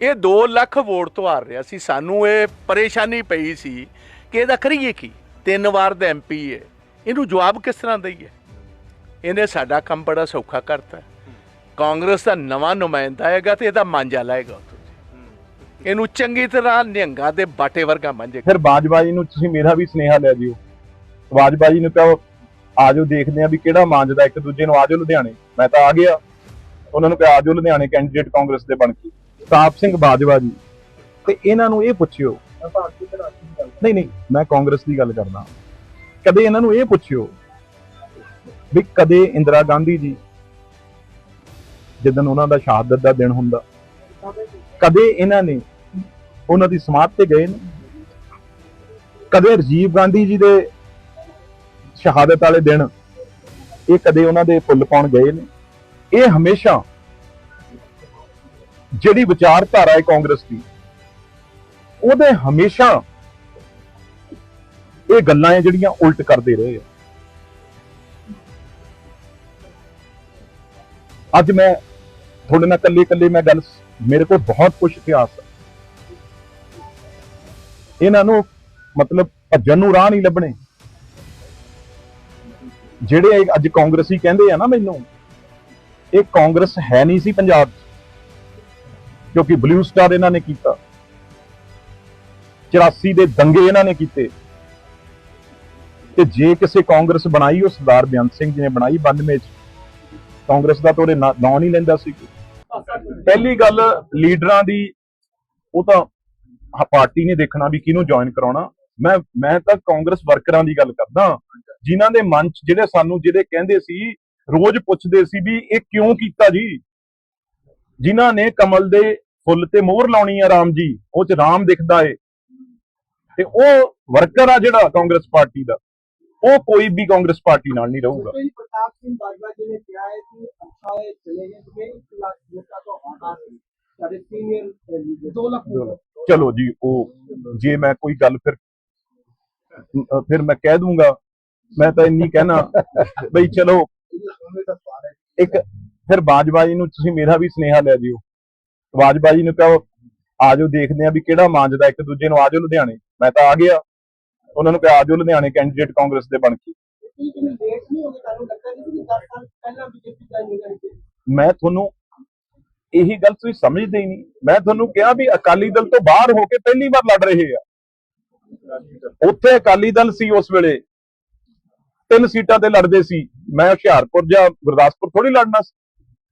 ਇਹ 2 ਲੱਖ ਵੋਟ ਤੋਂ ਆ ਰਿਹਾ ਸੀ। ਸਾਨੂੰ ਇਹ ਪਰੇਸ਼ਾਨੀ ਪਈ ਸੀ ਕਿ ਇਹਦਾ ਕਰੀਏ ਕੀ? ਤਿੰਨ ਵਾਰ ਦਾ ਐਮਪੀ ਹੈ। ਇਹਨੂੰ ਜਵਾਬ ਕਿਸ ਤਰ੍ਹਾਂ ਦਈਏ? ਇਹਨੇ ਸਾਡਾ ਕੰਮ ਬੜਾ ਸੌਖਾ ਕਰਤਾ। ਕਾਂਗਰਸ ਦਾ ਨਵਾਂ ਨੁਮਾਇੰਦਾ ਆਏਗਾ ਤੇ ਇਹਦਾ ਮਾਂਜਾ ਲਾਏਗਾ ਇਹਨੂੰ ਚੰਗੀ ਤਰ੍ਹਾਂ ਨਿਹੰਗਾਂ ਦੇ ਬਾਟੇ ਵਰਗਾ ਮੰਜੇ ਫਿਰ ਬਾਜਵਾ ਜੀ ਨੂੰ ਤੁਸੀਂ ਮੇਰਾ ਵੀ ਸੁਨੇਹਾ ਲੈ ਜਾਇਓ ਬਾਜਵਾ ਜੀ ਨੂੰ ਕਹੋ, ਆਜੋ ਦੇਖਦੇ ਆ ਵੀ ਕਿਹੜਾ ਮਾਂਜਦਾ ਇੱਕ ਦੂਜੇ ਨੂੰ, ਆਜੋ ਲੁਧਿਆਣੇ। ਮੈਂ ਤਾਂ ਆ ਗਿਆ। ਉਹਨਾਂ ਨੂੰ ਕਿਹਾ, ਆਜੋ ਲੁਧਿਆਣੇ ਕੈਂਡੀਡੇਟ ਕਾਂਗਰਸ ਦੇ ਬਣ ਕੇ। ਤਾਪ ਸਿੰਘ ਬਾਜਵਾ ਜੀ। ਤੇ ਇਹਨਾਂ ਨੂੰ ਇਹ ਪੁੱਛਿਓ। ਨਹੀਂ ਨਹੀਂ ਮੈਂ ਕਾਂਗਰਸ ਦੀ ਗੱਲ ਕਰਦਾ। ਕਦੇ ਇਹਨਾਂ ਨੂੰ ਇਹ ਪੁੱਛਿਓ ਵੀ ਕਦੇ ਇੰਦਰਾ ਗਾਂਧੀ ਜੀ ਜਦੋਂ ਉਹਨਾਂ ਦਾ ਸ਼ਹਾਦਤ ਦਾ ਦਿਨ ਹੁੰਦਾ ਕਦੇ ਇਹਨਾਂ ਨੇ ਉਹਨਾਂ ਦੀ ਸਮਾਧ ਤੇ ਗਏ ਨੇ? ਕਦੇ ਰਾਜੀਵ ਗਾਂਧੀ ਜੀ ਦੇ ਸ਼ਹਾਦਤ ਵਾਲੇ ਦਿਨ ਇਹ ਕਦੇ ਉਹਨਾਂ ਦੇ ਫੁੱਲ ਪਾਉਣ ਗਏ ਨੇ? ਇਹ ਹਮੇਸ਼ਾ ਜਿਹੜੀ ਵਿਚਾਰਧਾਰਾ ਹੈ ਕਾਂਗਰਸ ਦੀ, ਉਹਦੇ ਹਮੇਸ਼ਾ ਇਹ ਗੱਲਾਂ ਹੈ ਜਿਹੜੀਆਂ ਉਲਟ ਕਰਦੇ ਰਹੇ ਆ। ਅੱਜ ਮੈਂ ਤੁਹਾਡੇ ਨਾਲ ਇਕੱਲੇ ਇਕੱਲੇ ਮੈਂ ਗੱਲ, ਮੇਰੇ ਕੋਲ ਬਹੁਤ ਕੁਝ ਇਤਿਹਾਸ ਹੈ ਇਹਨਾਂ ਨੂੰ ਮਤਲਬ ਭੱਜਣ ਨੂੰ ਰਾਹ ਨਹੀਂ ਲੱਭਣੇ। ਜਿਹੜੇ ਅੱਜ ਕਾਂਗਰਸੀ ਕਹਿੰਦੇ ਆ ਨਾ ਮੈਨੂੰ, ਇਹ ਕਾਂਗਰਸ ਹੈ ਨਹੀਂ ਸੀ ਪੰਜਾਬ 'ਚ। ਕਿਉਂਕਿ ਬਲੂ ਸਟਾਰ ਇਹਨਾਂ ਨੇ ਕੀਤਾ। 84 ਦੇ ਦੰਗੇ ਇਹਨਾਂ ਨੇ ਕੀਤੇ। ਤੇ ਜੇ ਕਿਸੇ ਕਾਂਗਰਸ ਬਣਾਈ, ਉਹ ਸਰਦਾਰ ਬੇਅੰਤ ਸਿੰਘ ਜੀ ਨੇ ਬਣਾਈ 92 ਚ ਕਾਂਗਰਸ ਦਾ ਤਾਂ ਉਹਦੇ ਨਾਂ ਨਹੀਂ ਲੈਂਦਾ ਸੀ। ਪਹਿਲੀ ਗੱਲ ਲੀਡਰਾਂ ਦੀ, ਉਹ ਤਾਂ ਪਾਰਟੀ ਨੇ ਦੇਖਣਾ ਵੀ ਕਿਹਨੂੰ ਜੁਆਇਨ ਕਰਾਉਣਾ। ਮੈਂ ਮੈਂ ਤਾਂ ਕਾਂਗਰਸ ਵਰਕਰਾਂ ਦੀ ਗੱਲ ਕਰਦਾ। ਜਿਨ੍ਹਾਂ ਦੇ ਮਨ ਚ ਜਿਹੜੇ ਸਾਨੂੰ ਜਿਹੜੇ ਕਹਿੰਦੇ ਸੀ, ਰੋਜ਼ ਪੁੱਛਦੇ ਸੀ ਵੀ ਇਹ ਕਿਉਂ ਕੀਤਾ ਜੀ? ਜਿਨ੍ਹਾਂ ਨੇ ਕਮਲ ਦੇ ਫੁੱਲ ਤੇ ਮੋਹਰ ਲਾਉਣੀ ਆ ਰਾਮ ਜੀ ਉਹ ਚ ਰਾਮ ਦਿਖਦਾ ਏ। ਤੇ ਉਹ ਵਰਕਰ ਆ ਜਿਹੜਾ ਕਾਂਗਰਸ ਪਾਰਟੀ ਦਾ ਉਹ ਕੋਈ ਵੀ ਕਾਂਗਰਸ ਪਾਰਟੀ ਨਾਲ ਨਹੀਂ ਰਹੂਗਾ। ਪ੍ਰਤਾਪ ਲੱਖ ਚਲੋ ਜੀ ਉਹ ਜੇ ਮੈਂ ਕੋਈ ਗੱਲ ਫਿਰ ਫਿਰ ਮੈਂ ਕਹਿ ਦੂੰਗਾ। ਮੈਂ ਤਾਂ ਇੰਨੀ ਕਹਿਣਾ ਬਈ ਚਲੋ ਇੱਕ ਫਿਰ ਬਾਜਵਾ ਜੀ ਨੂੰ ਤੁਸੀਂ ਮੇਰਾ ਵੀ ਸਨੇਹਾ ਲੈ ਦਿਓ। ਆਵਾਜ਼ਬਾਜੀ ਨੂੰ ਕਹੋ ਆਜੋ ਦੇਖਦੇ ਆ ਵੀ ਕਿਹੜਾ ਮਾਂਜਦਾ ਇੱਕ ਦੂਜੇ ਨੂੰ, ਆਜੋ ਲੁਧਿਆਣੇ। ਮੈਂ ਤਾਂ ਆ ਗਿਆ। ਉਹਨਾਂ ਨੂੰ ਕਿਹਾ, ਆਜੋ ਲੁਧਿਆਣੇ ਕੈਂਡੀਡੇਟ ਕਾਂਗਰਸ ਦੇ ਬਣ ਕੇ। ਮੈਂ ਤੁਹਾਨੂੰ ਇਹੀ ਗੱਲ ਤੁਸੀਂ ਸਮਝਦੇ ਹੀ ਨਹੀਂ। ਮੈਂ ਤੁਹਾਨੂੰ ਕਿਹਾ ਵੀ ਅਕਾਲੀ ਦਲ ਤੋਂ ਬਾਹਰ ਹੋ ਕੇ ਪਹਿਲੀ ਵਾਰ ਲੜ ਰਹੇ ਆ। ਉੱਥੇ ਅਕਾਲੀ ਦਲ ਸੀ ਉਸ ਵੇਲੇ। ਤਿੰਨ ਸੀਟਾਂ ਤੇ ਲੜਦੇ ਸੀ। ਮੈਂ ਹੁਸ਼ਿਆਰਪੁਰ ਜਾਂ ਗੁਰਦਾਸਪੁਰ ਥੋੜੀ ਲੜਨਾ ਸੀ।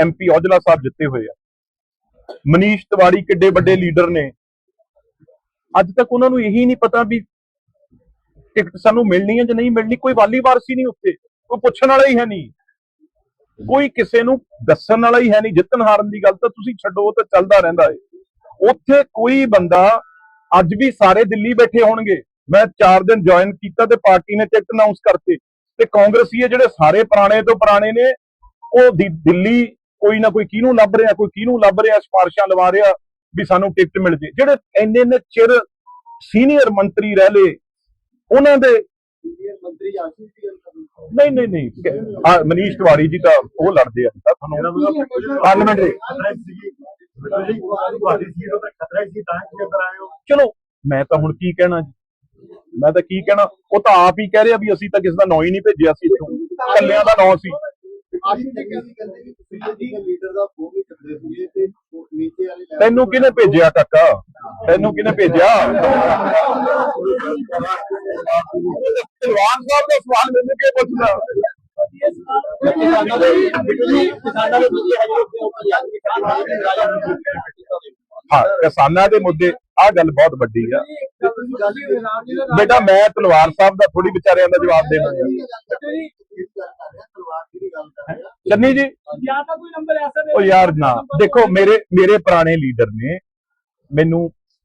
ਐਮਪੀ ਔਜਲਾ ਸਾਹਿਬ ਜਿੱਤੇ ਹੋਏ ਆ। ਮਨੀਸ਼ ਤਿਵਾੜੀ ਕਿੱਡੇ ਵੱਡੇ ਲੀਡਰ ਨੇ। ਅੱਜ ਤੱਕ ਉਹਨਾਂ ਨੂੰ ਇਹੀ ਨਹੀਂ ਪਤਾ ਵੀ ਟਿਕਟ ਸਾਨੂੰ ਮਿਲਣੀ ਹੈ ਜਾਂ ਨਹੀਂ ਮਿਲਣੀ। ਕੋਈ ਵਾਲੀ ਵਾਰਸੀ ਨਹੀਂ ਉੱਥੇ। ਕੋਈ ਪੁੱਛਣ ਵਾਲਾ ਹੀ ਹੈ ਨਹੀਂ। ਕੋਈ ਕਿਸੇ ਨੂੰ ਦੱਸਣ ਵਾਲਾ ਹੀ ਹੈ ਨਹੀਂ। ਜਿੱਤਣ ਹਾਰਨ ਦੀ ਗੱਲ ਤਾਂ ਤੁਸੀਂ ਛੱਡੋ ਤਾਂ ਚੱਲਦਾ ਰਹਿੰਦਾ ਏ। ਉੱਥੇ ਕੋਈ ਬੰਦਾ ਅੱਜ ਵੀ ਸਾਰੇ ਦਿੱਲੀ ਬੈਠੇ ਹੋਣਗੇ। ਮੈਂ 4 ਦਿਨ ਜੁਆਇਨ ਕੀਤਾ ਤੇ ਪਾਰਟੀ ਨੇ ਟਿਕਟ ਅਨਾਉਂਸ ਕਰਤੇ। ਤੇ ਕਾਂਗਰਸੀ ਜਿਹੜੇ ਸਾਰੇ ਪੁਰਾਣੇ ਤੋਂ ਪੁਰਾਣੇ ਨੇ, ਉਹ ਦਿੱਲੀ ਕੋਈ ਨਾ ਕੋਈ ਕਿਹਨੂੰ ਲੱਭ ਰਿਹਾ ਕੋਈ ਕਿਹਨੂੰ ਲੱਭ ਰਿਹਾ ਸਿਫਾਰਿਸ਼ਾਂ ਲਵਾ ਰਿਹਾ ਵੀ ਸਾਨੂੰ ਟਿਕਟ ਮਿਲ ਜੇ। ਜਿਹੜੇ ਐਨੇ ਨੇ ਚਿਰ ਸੀਨੀਅਰ ਮੰਤਰੀ ਰਹਿ ਲੇ ਉਹਨਾਂ ਦੇ ਨਹੀਂ ਨਹੀਂ ਨਹੀਂ ਆ ਮਨੀਸ਼ ਤਿਵਾੜੀ ਜੀ ਤਾਂ ਉਹ ਲੜਦੇ ਆ। ਤੁਹਾਨੂੰ ਪਾਰਲੀਮੈਂਟ ਦੇ। ਚਲੋ ਮੈਂ ਤਾਂ ਹੁਣ ਕੀ ਕਹਿਣਾ ਜੀ? ਮੈਂ ਤਾਂ ਕੀ ਕਹਿਣਾ? ਉਹ ਤਾਂ ਆਪ ਹੀ ਕਹਿ ਰਿਹਾ ਵੀ ਅਸੀਂ ਤਾਂ ਕਿਸੇ ਦਾ ਨਾਂ ਹੀ ਨਹੀਂ ਭੇਜਿਆ ਸੀ ਇੱਥੋਂ। ਕੱਲਿਆਂ ਦਾ ਨਾਂ ਸੀ। ਤੈਨੂੰ ਕਿਹਨੇ ਭੇਜਿਆ ਕਾਕਾ? ਤੈਨੂੰ ਕਿਹਨੇ ਭੇਜਿਆ? ਪਹਿਲਵਾਨ ਸਾਹਿਬ ਦਾ ਸਵਾਲ ਮੈਨੂੰ ਕੀ ਪੁੱਛਦਾ? ਹਾਂ ਕਿਸਾਨਾਂ ਦੇ ਮੁੱਦੇ ਆਹ ਗੱਲ ਬਹੁਤ ਵੱਡੀ ਆ। ਬੇਟਾ ਮੈਂ ਤਲਵਾਰ ਸਾਹਿਬ ਦਾ ਥੋੜੀ ਵਿਚਾਰਿਆਂ ਦਾ ਜਵਾਬ ਦੇਣਾ ਚੰਨੀ ਜੀ। ਜਾਂ ਤਾਂ ਕੋਈ ਨੰਬਰ ਐਸਾ ਦੇ ਉਹ ਯਾਰ ਨਾ ਦੇਖੋ ਮੇਰੇ ਮੇਰੇ ਪੁਰਾਣੇ ਲੀਡਰ ਨੇ ਮੈਨੂੰ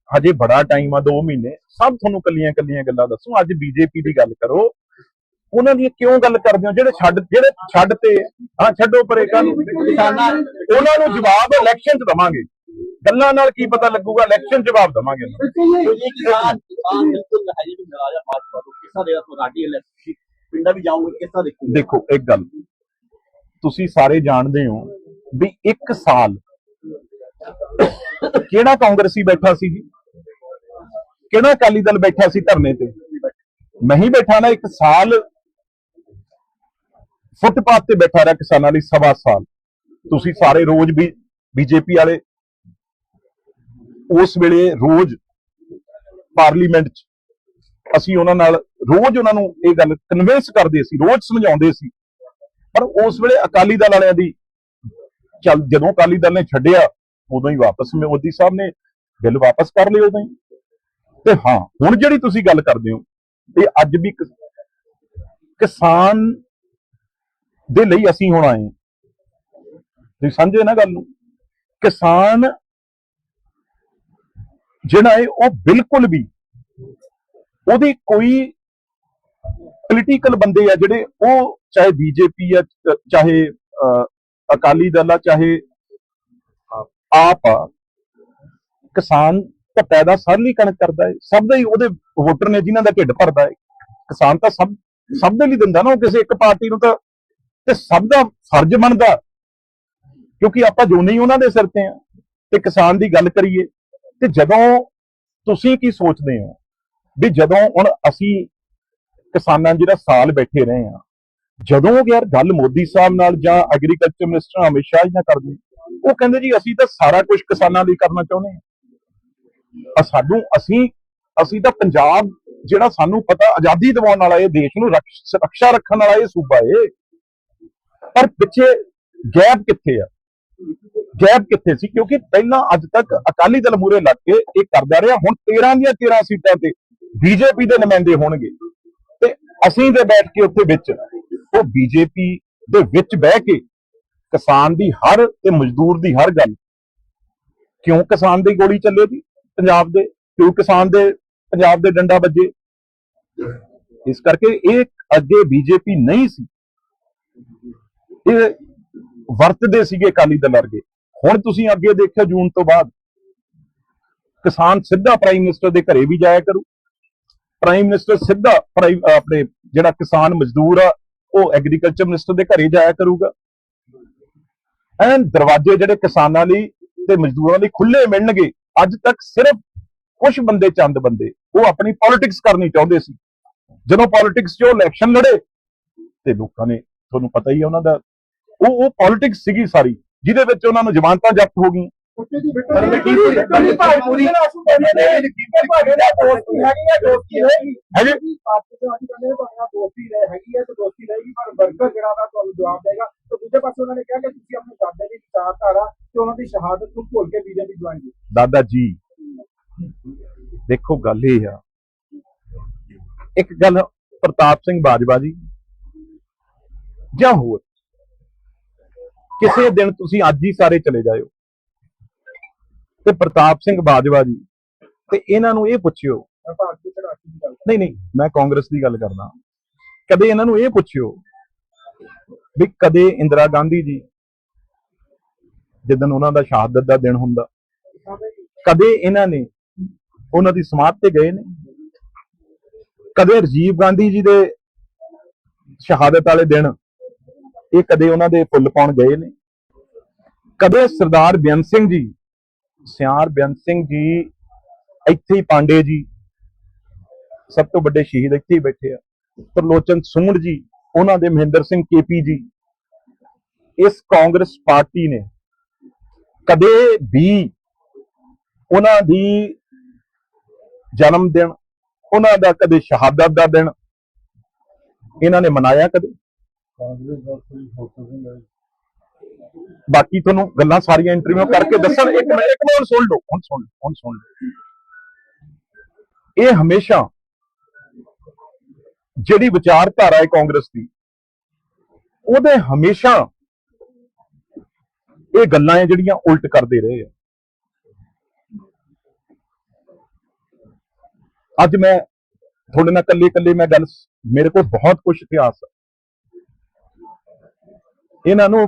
ਹਜੇ ਬੜਾ ਟਾਈਮ ਆ 2 ਮਹੀਨੇ ਸਭ ਤੁਹਾਨੂੰ ਕੱਲੀਆਂ ਕੱਲੀਆਂ ਗੱਲਾਂ ਦੱਸੂ। ਅੱਜ ਬੀਜੇਪੀ ਦੀ ਗੱਲ ਕਰੋ। ਉਹਨਾਂ ਦੀ ਕਿਉਂ ਗੱਲ ਕਰਦੇ ਹੋ? ਜਿਹੜੇ ਛੱਡ ਜਿਹੜੇ ਛੱਡ ਤੇ ਹਾਂ ਛੱਡੋ ਪਰੇ ਕੱਲ ਕਿਸਾਨਾਂ ਉਹਨਾਂ ਨੂੰ ਜਵਾਬ ਇਲੈਕਸ਼ਨ 'ਚ ਦਵਾਂਗੇ। ਗੱਲਾਂ ਨਾਲ ਕੀ ਪਤਾ ਲੱਗੂਗਾ? ਇਲੈਕਸ਼ਨ ਜਵਾਬ ਦਵਾਂਗੇ ਕਿਸਾਨ ਕਿਸਾਨ ਬਿਲਕੁਲ ਹੈ ਜੀ ਨਾਰਾਜ਼ ਆ ਭਾਜਪਾ ਤੋਂ। ਕਿਸਾਨ ਦੇ ਤੁਹਾਡੀ ਇਲੈਕਸ਼ਨ ਪਿੰਡਾਂ ਵੀ ਜਾਓਗੇ ਕਿਸਾਨ ਦੇਖੋ ਦੇਖੋ ਇੱਕ ਗੱਲ। ਤੁਸੀਂ ਸਾਰੇ ਜਾਣਦੇ ਹੋ ਵੀ ਇੱਕ ਸਾਲ ਕਿਹੜਾ ਕਾਂਗਰਸੀ ਬੈਠਾ ਸੀ ਜੀ? ਕਿਹੜਾ ਅਕਾਲੀ ਦਲ ਬੈਠਾ ਸੀ ਧਰਨੇ ਤੇ? ਮੈਂ ਹੀ ਬੈਠਾ ਨਾ, ਇੱਕ ਸਾਲ ਫੁੱਟਪਾਥ ਤੇ ਬੈਠਾ ਰਿਹਾ ਕਿਸਾਨਾਂ ਲਈ ਸਵਾ ਸਾਲ। ਤੁਸੀਂ ਸਾਰੇ ਰੋਜ਼ ਵੀ ਬੀਜੇਪੀ ਵਾਲੇ ਉਸ ਵੇਲੇ ਰੋਜ਼ ਪਾਰਲੀਮੈਂਟ 'ਚ ਅਸੀਂ ਉਹਨਾਂ ਨਾਲ ਰੋਜ਼ ਉਹਨਾਂ ਨੂੰ ਇਹ ਗੱਲ ਕਨਵਿੰਸ ਕਰਦੇ ਸੀ, ਰੋਜ਼ ਸਮਝਾਉਂਦੇ ਸੀ ਪਰ ਉਸ ਵੇਲੇ ਅਕਾਲੀ ਦਲ ਵਾਲਿਆਂ ਦੀ ਜਦੋਂ ਅਕਾਲੀ ਦਲ ਨੇ ਛੱਡਿਆ, ਉਦੋਂ ਹੀ ਵਾਪਸ ਮੋਦੀ ਸਾਹਿਬ ਨੇ ਬਿੱਲ ਵਾਪਸ ਕਰ ਲਿਆ ਉਦੋਂ ਹੀ। ਤੇ ਹਾਂ, ਹੁਣ ਜਿਹੜੀ ਤੁਸੀਂ ਗੱਲ ਕਰਦੇ ਹੋ, ਇਹ ਅੱਜ ਵੀ ਕਿਸਾਨ ਦੇ ਲਈ ਅਸੀਂ ਹੁਣ ਆਏ ਤੁਸੀਂ ਸਮਝੇ ਨਾ ਗੱਲ ਨੂੰ? ਕਿਸਾਨ ਜਿਹੜਾ ਹੈ, ਉਹ ਬਿਲਕੁਲ ਵੀ ਉਹਦੀ ਕੋਈ ਪੋਲੀਟੀਕਲ ਬੰਦੇ ਆ ਜਿਹੜੇ ਉਹ ਚਾਹੇ ਬੀਜੇਪੀ ਆ ਚਾਹੇ ਅਕਾਲੀ ਦਲ ਆ, ਚਾਹੇ ਆਪ ਕਿਸਾਨ ਤਾਂ ਪੈਦਾ ਸਭ ਲਈ ਕਣਕ ਕਰਦਾ ਹੈ ਸਭ ਦਾ ਹੀ ਉਹਦੇ ਵੋਟਰ ਨੇ ਜਿਨ੍ਹਾਂ ਦਾ ਢਿੱਡ ਭਰਦਾ ਹੈ ਕਿਸਾਨ ਤਾਂ ਸਭ ਸਭ ਦੇ ਲਈ ਦਿੰਦਾ ਨਾ ਉਹ ਕਿਸੇ ਇੱਕ ਪਾਰਟੀ ਨੂੰ ਤਾਂ, ਤੇ ਸਭ ਦਾ ਫਰਜ਼ ਬਣਦਾ। ਕਿਉਂਕਿ ਆਪਾਂ ਜੋ ਨਹੀਂ ਉਹਨਾਂ ਦੇ ਸਿਰ ਤੇ ਆ। ਤੇ ਕਿਸਾਨ ਦੀ ਗੱਲ ਕਰੀਏ, ਤੇ ਜਦੋਂ ਤੁਸੀਂ ਕੀ ਸੋਚਦੇ ਹੋ? ਵੀ ਜਦੋਂ ਹੁਣ ਅਸੀਂ ਕਿਸਾਨਾਂ ਜਿਹੜਾ ਸਾਲ ਬੈਠੇ ਰਹੇ ਆ। ਜਦੋਂ ਯਾਰ ਗੱਲ ਮੋਦੀ ਸਾਹਿਬ ਨਾਲ ਜਾਂ ਐਗਰੀਕਲਚਰ ਮਿਨਿਸਟਰ ਅਮਿਤ ਸ਼ਾਹ ਜੀ ਨਾਲ ਕਰਦੇ, ਉਹ ਕਹਿੰਦੇ ਜੀ ਅਸੀਂ ਤਾਂ ਸਾਰਾ ਕੁਝ ਕਿਸਾਨਾਂ ਲਈ ਕਰਨਾ ਚਾਹੁੰਦੇ ਆ। ਆ ਸਾਨੂੰ, ਅਸੀਂ ਅਸੀਂ ਤਾਂ ਪੰਜਾਬ ਜਿਹੜਾ ਸਾਨੂੰ ਪਤਾ ਆਜ਼ਾਦੀ ਦਿਵਾਉਣ ਵਾਲਾ ਇਹ ਦੇਸ਼ ਨੂੰ ਰਕਸ਼- ਰੱਖਿਆ ਰੱਖਣ ਵਾਲਾ ਇਹ ਸੂਬਾ ਏ। ਪਰ ਪਿੱਛੇ ਗੈਪ ਕਿੱਥੇ ਆ? ਗੈਪ ਕਿੱਥੇ ਸੀ? ਕਿਉਂਕਿ ਪਹਿਲਾਂ ਅੱਜ ਤੱਕ ਅਕਾਲੀ ਦਲ ਮੂਰੇ ਲੱਗ ਕੇ ਇਹ ਕਰਦਾ ਰਿਹਾ, ਹੁਣ 13 ਦੀਆਂ 13 ਸੀਟਾਂ ਤੇ ਬੀਜੇਪੀ ਦੇ ਨੁਮਾਇੰਦੇ ਹੋਣਗੇ। ਅਸੀਂ ਤੇ ਬੈਠ ਕੇ ਉੱਥੇ ਵਿੱਚ ਉਹ ਬੀਜੇਪੀ ਦੇ ਵਿੱਚ ਬਹਿ ਕੇ ਕਿਸਾਨ ਦੀ ਹਰ ਤੇ ਮਜ਼ਦੂਰ ਦੀ ਹਰ ਗੱਲ। ਕਿਉਂ ਕਿਸਾਨ ਦੀ ਗੋਲੀ ਚੱਲੇ ਜੀ ਪੰਜਾਬ ਦੇ? ਕਿਉਂ ਕਿਸਾਨ ਦੇ ਪੰਜਾਬ ਦੇ ਡੰਡਾ ਵੱਜੇ? ਇਸ ਕਰਕੇ ਇਹ ਅੱਗੇ ਬੀਜੇਪੀ ਨਹੀਂ ਸੀ। ਇਹ ਵਰਤਦੇ ਸੀਗੇ ਅਕਾਲੀ ਦਲ ਵਰਗੇ। ਹੁਣ ਤੁਸੀਂ ਅੱਗੇ ਦੇਖਿਓ ਜੂਨ ਤੋਂ ਬਾਅਦ। ਕਿਸਾਨ ਸਿੱਧਾ ਪ੍ਰਾਈਮ ਮਿਨਿਸਟਰ ਦੇ ਘਰੇ ਵੀ ਜਾਇਆ ਕਰੂ। ਪ੍ਰਾਈਮ ਮਿਨਿਸਟਰ ਸਿੱਧਾ ਆਪਣੇ ਜਿਹੜਾ ਕਿਸਾਨ ਮਜ਼ਦੂਰ ਆ, ਉਹ ਐਗਰੀਕਲਚਰ ਮਿਨਿਸਟਰ ਦੇ ਘਰੇ ਜਾਇਆ ਕਰੂਗਾ। ਐਨ ਦਰਵਾਜ਼ੇ ਜਿਹੜੇ ਕਿਸਾਨਾਂ ਲਈ ਤੇ ਮਜ਼ਦੂਰਾਂ ਲਈ ਖੁੱਲੇ ਮਿਲਣਗੇ, ਅੱਜ ਤੱਕ ਸਿਰਫ ਕੁਝ ਬੰਦੇ ਚੰਦ ਬੰਦੇ, ਉਹ ਆਪਣੀ ਪੋਲਿਟਿਕਸ ਕਰਨੀ ਚਾਹੁੰਦੇ ਸੀ। ਜਦੋਂ ਪੋਲਿਟਿਕਸ 'ਚ ਉਹ ਇਲੈਕਸ਼ਨ ਲੜੇ, ਤੇ ਲੋਕਾਂ ਨੇ, ਤੁਹਾਨੂੰ ਪਤਾ ਹੀ ਹੈ ਉਹਨਾਂ ਦਾ, ਉਹ ਉਹ ਪੋਲਿਟਿਕਸ ਸੀਗੀ ਸਾਰੀ, ਜਿਹਦੇ ਵਿੱਚ ਉਹਨਾਂ ਨੂੰ ਜ਼ਮਾਨਤਾਂ ਜ਼ਬਤ ਹੋ ਗਈਆਂ। ਪਰ ਲਕੀਰ ਪੂਰੀ ਪੂਰੀ ਭਾਗੇ ਦਾ ਦੋਸਤੀ ਹੈਗੀ ਆ ਦੋਸਤੀ ਰਹੇਗੀ ਹੈਗੇ ਪਾਰਟੀ ਤੋਂ ਅਸੀਂ ਕਹਿੰਦੇ ਭਾਗੇ ਨਾਲ ਦੋਸਤੀ ਰਹੇ ਹੈਗੀ ਹੈ ਤੇ ਦੋਸਤੀ ਰਹੇਗੀ ਪਰ ਵਰਕਰ ਜਿਹੜਾ ਵਾ ਤੁਹਾਨੂੰ ਜਵਾਬ ਦੇਗਾ ਤੇ ਦੂਜੇ ਪਾਸੇ ਉਹਨਾਂ ਨੇ ਕਿਹਾ ਕਿ ਤੁਸੀਂ ਆਪਣੇ ਦਾਦੇ ਦੀ ਵਿਚਾਰਧਾਰਾ ਤੇ ਉਹਨਾਂ ਦੀ ਸ਼ਹਾਦਤ ਨੂੰ ਭੁੱਲ ਕੇ ਬੀਜੇਪੀ ਜੁਆਇਨ ਕੀਤੀ ਦਾਦਾ ਜੀ ਦੇਖੋ ਗੱਲ ਇਹ ਆ ਇੱਕ ਗੱਲ ਪ੍ਰਤਾਪ ਸਿੰਘ ਬਾਜਵਾ ਜੀ ਜਾਂ ਹੋਰ ਕਿਸੇ ਦਿਨ ਤੁਸੀਂ ਅੱਜ ਹੀ ਸਾਰੇ ਚਲੇ ਜਾਇਓ ਤੇ ਪ੍ਰਤਾਪ ਸਿੰਘ ਬਾਜਵਾ ਜੀ। ਤੇ ਇਹਨਾਂ ਨੂੰ ਇਹ ਪੁੱਛਿਓ। ਮੈਂ ਭਾਰਤੀ ਚੜਾਕੀ ਦੀ ਗੱਲ ਨਹੀਂ ਨਹੀਂ ਮੈਂ ਕਾਂਗਰਸ ਦੀ ਗੱਲ ਕਰਦਾ। ਕਦੇ ਇਹਨਾਂ ਨੂੰ ਇਹ ਪੁੱਛਿਓ ਵੀ ਕਦੇ ਇੰਦਰਾ ਗਾਂਧੀ ਜੀ ਜਦੋਂ ਉਹਨਾਂ ਦਾ ਸ਼ਹਾਦਤ ਦਾ ਦਿਨ ਹੁੰਦਾ ਕਦੇ ਇਹਨਾਂ ਨੇ ਉਹਨਾਂ ਦੀ ਸਮਾਧ ਤੇ ਗਏ ਨੇ? ਕਦੇ ਰਾਜੀਵ ਗਾਂਧੀ ਜੀ ਦੇ ਸ਼ਹਾਦਤ ਵਾਲੇ ਦਿਨ ਇਹ ਕਦੇ ਉਹਨਾਂ ਦੇ ਫੁੱਲ ਪਾਉਣ ਗਏ ਨੇ? ਕਦੇ ਸਰਦਾਰ ਬੇਅੰਤ ਸਿੰਘ ਜੀ ਸਿਆਰ ਬੇਅੰਤ ਸਿੰਘ ਜੀ, ਇੱਥੇ ਹੀ ਪਾਂਡੇ ਜੀ, ਸਭ ਤੋਂ ਵੱਡੇ ਸ਼ਹੀਦ ਇੱਥੇ ਹੀ ਬੈਠੇ ਆ। ਤਰਲੋਚਨ ਸੂੰਡ ਜੀ, ਉਹਨਾਂ ਦੇ ਮਹਿੰਦਰ ਸਿੰਘ ਕੇਪੀ ਜੀ, ਇਸ ਕਾਂਗਰਸ ਪਾਰਟੀ ਨੇ ਕਦੇ ਵੀ ਉਹਨਾਂ ਦੀ ਜਨਮ ਦਿਨ, ਉਹਨਾਂ ਦਾ ਕਦੇ ਸ਼ਹਾਦਤ ਦਾ ਦਿਨ, ਇਹਨਾਂ ਨੇ ਮਨਾਇਆ ਕਦੇ? ਬਾਕੀ ਤੁਹਾਨੂੰ ਗੱਲਾਂ ਸਾਰੀਆਂ ਇੰਟਰਵਿਊ ਕਰਕੇ ਦੱਸਣ, ਇੱਕ ਮਿੰਟ ਇੱਕ ਮਿੰਟ ਸੁਣ ਲਓ, ਹੁਣ ਸੁਣ ਹੁਣ ਸੁਣ ਲਓ। ਇਹ ਹਮੇਸ਼ਾ ਜਿਹੜੀ ਵਿਚਾਰਧਾਰਾ ਹੈ ਕਾਂਗਰਸ ਦੀ, ਉਹਦੇ ਹਮੇਸ਼ਾ ਇਹ ਗੱਲਾਂ ਹੈ ਜਿਹੜੀਆਂ ਉਲਟ ਕਰਦੇ ਰਹੇ ਆ। ਅੱਜ ਮੈਂ ਤੁਹਾਡੇ ਨਾਲ ਇਕੱਲੇ ਇਕੱਲੇ ਮੈਂ ਗੱਲ, ਮੇਰੇ ਕੋਲ ਬਹੁਤ ਕੁਝ ਇਤਿਹਾਸ ਹੈ ਇਹਨਾਂ ਨੂੰ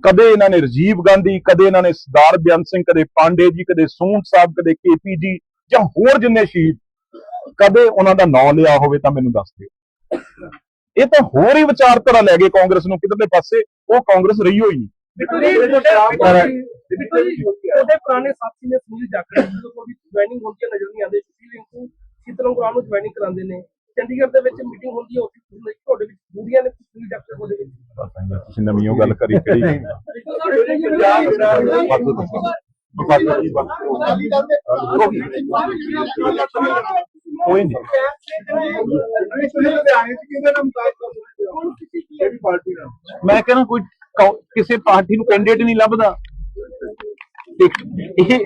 ਕਦੇ ਇਹਨਾਂ ਨੇ ਰਾਜੀਵ ਗਾਂਧੀ ਕਦੇ ਇਹਨਾਂ ਨੇ ਸਰਦਾਰ ਬਿਆਨ ਸਿੰਘ ਕਦੇ ਪਾਂਡੇ ਜੀ ਕਦੇ ਸੂੰਟ ਸਾਹਿਬ ਕਦੇ ਕੇਪੀ ਜੀ ਜਾਂ ਹੋਰ ਜਿੰਨੇ ਸ਼ਹੀਦ ਕਦੇ ਉਹਨਾਂ ਦਾ ਨਾਮ ਲਿਆ ਹੋਵੇ ਤਾਂ ਮੈਨੂੰ ਦੱਸ ਦਿਓ। ਇਹ ਤਾਂ ਹੋਰ ਹੀ ਵਿਚਾਰਧਾਰਾ ਲੈ ਗਏ ਕਾਂਗਰਸ ਨੂੰ ਕਿਧਰਲੇ ਪਾਸੇ ਉਹ ਕਾਂਗਰਸ ਰਹੀ ਹੋਈ ਨਹੀਂ। ਉਹਦੇ ਪੁਰਾਣੇ ਸਾਥੀ ਨੇ ਸੁਨੀਲ ਜਾਖੜ ਜਦੋਂ ਤੁਹਾਡੀ ਜੁਆਇਨਿੰਗ ਹੁੰਦੀ ਹੈ ਨਜ਼ਰ ਨਹੀਂ ਆਉਂਦੇ ਸੁਨੀਲ ਰਿੰਕੂ ਸ਼ੀਤਲਮ ਕੁਰਾਨ ਨੂੰ ਜੁਆਇਨਿੰਗ ਕਰਾਉਂਦੇ ਨੇ। ਚੰਡੀਗੜ੍ਹ ਦੇ ਵਿੱਚ ਮੀਟਿੰਗ ਹੁੰਦੀ ਹੈ ਉੱਥੇ ਤੁਸੀਂ- ਤੁਹਾਡੇ ਵਿੱਚ ਬੂੜੀਆਂ ਨੇ ਸੁਨੀਲ ਜਾਖੜ ਤੁਹਾਡੇ ਵਿੱਚ। ਪਤਾ ਨਹੀਂ ਤੁਸੀਂ ਨਵੀਂ ਉਹ ਗੱਲ ਕਰੀ ਕਿਹੜੀ ਕੋਈ ਨਹੀਂ। ਮੈਂ ਕਹਿੰਦਾ ਕੋਈ ਕਿਸੇ ਪਾਰਟੀ ਨੂੰ ਕੈਂਡੀਡੇਟ ਨਹੀਂ ਲੱਭਦਾ। ਇਹ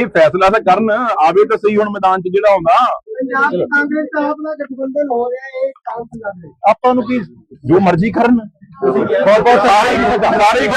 ਇਹ ਫੈਸਲਾ ਤਾਂ ਕਰਨ ਆਵੇ ਤਾਂ ਸਹੀ ਹੁਣ ਮੈਦਾਨ 'ਚ ਜਿਹੜਾ ਹੁੰਦਾ ਕਾਂਗਰਸ ਦਾ ਆਪਣਾ ਗਠਬੰਧਨ ਹੋ ਰਿਹਾ ਹੈ ਲੱਗ ਰਿਹਾ। ਆਪਾਂ ਨੂੰ ਕੀ ਜੋ ਮਰਜ਼ੀ ਕਰਨ। ਬਹੁਤ ਬਹੁਤ ਸਾਰੇ ਸਾਰੇ।